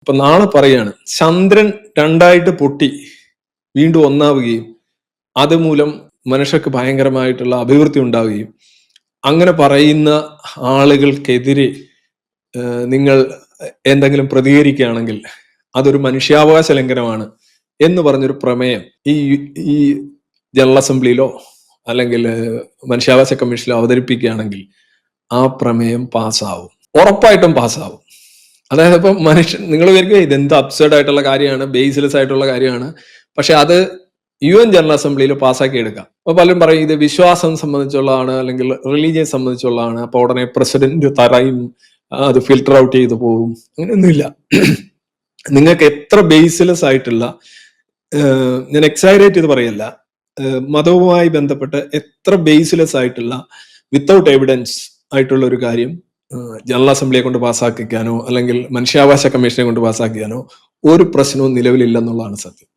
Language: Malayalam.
അപ്പൊ നാളെ പറയാണ് ചന്ദ്രൻ രണ്ടായിട്ട് പൊട്ടി വീണ്ടും ഒന്നാവുകയും അതുമൂലം മനുഷ്യർക്ക് ഭയങ്കരമായിട്ടുള്ള അഭിവൃദ്ധി ഉണ്ടാവുകയും. അങ്ങനെ പറയുന്ന ആളുകൾക്കെതിരെ നിങ്ങൾ എന്തെങ്കിലും പ്രതികരിക്കുകയാണെങ്കിൽ അതൊരു മനുഷ്യാവകാശ ലംഘനമാണ് എന്ന് പറഞ്ഞൊരു പ്രമേയം ഈ ഈ ജനറൽ അസംബ്ലിയിലോ അല്ലെങ്കിൽ മനുഷ്യാവകാശ കമ്മീഷനിലോ അവതരിപ്പിക്കുകയാണെങ്കിൽ ആ പ്രമേയം പാസ്സാവും. ഉറപ്പായിട്ടും പാസ്സാവും. അതായത് ഇപ്പം മനുഷ്യൻ നിങ്ങൾ വിചാരിക്കുക ഇതെന്ത് അപ്സേഡ് ആയിട്ടുള്ള കാര്യമാണ് ബേസ്ലെസ് ആയിട്ടുള്ള കാര്യമാണ്. പക്ഷെ അത് യു എൻ ജനറൽ അസംബ്ലിയിൽ പാസ്സാക്കി എടുക്കാം അപ്പൊ പലരും പറയും ഇത് വിശ്വാസം സംബന്ധിച്ചുള്ളതാണ് അല്ലെങ്കിൽ റിലീജിയൻ സംബന്ധിച്ചുള്ളതാണ്. അപ്പൊ ഉടനെ പ്രസിഡന്റ് തറയും അത് ഫിൽട്ടർ ഔട്ട് ചെയ്തു പോകും അങ്ങനെയൊന്നുമില്ല. നിങ്ങൾക്ക് എത്ര ബേസ്ലെസ് ആയിട്ടുള്ള ഞാൻ എക്സൈറേറ്റ് ചെയ്ത് പറയല്ല. മതവുമായി ബന്ധപ്പെട്ട് എത്ര ബേസ്ലെസ് ആയിട്ടുള്ള വിത്തൗട്ട് എവിഡൻസ് ആയിട്ടുള്ള ഒരു കാര്യം ജനറൽ അസംബ്ലിയെ കൊണ്ട് പാസ്സാക്കിക്കാനോ അല്ലെങ്കിൽ മനുഷ്യാവകാശ കമ്മീഷനെ കൊണ്ട് പാസ്സാക്കിക്കാനോ ഒരു പ്രശ്നവും നിലവിലില്ലെന്നുള്ളതാണ് സത്യം.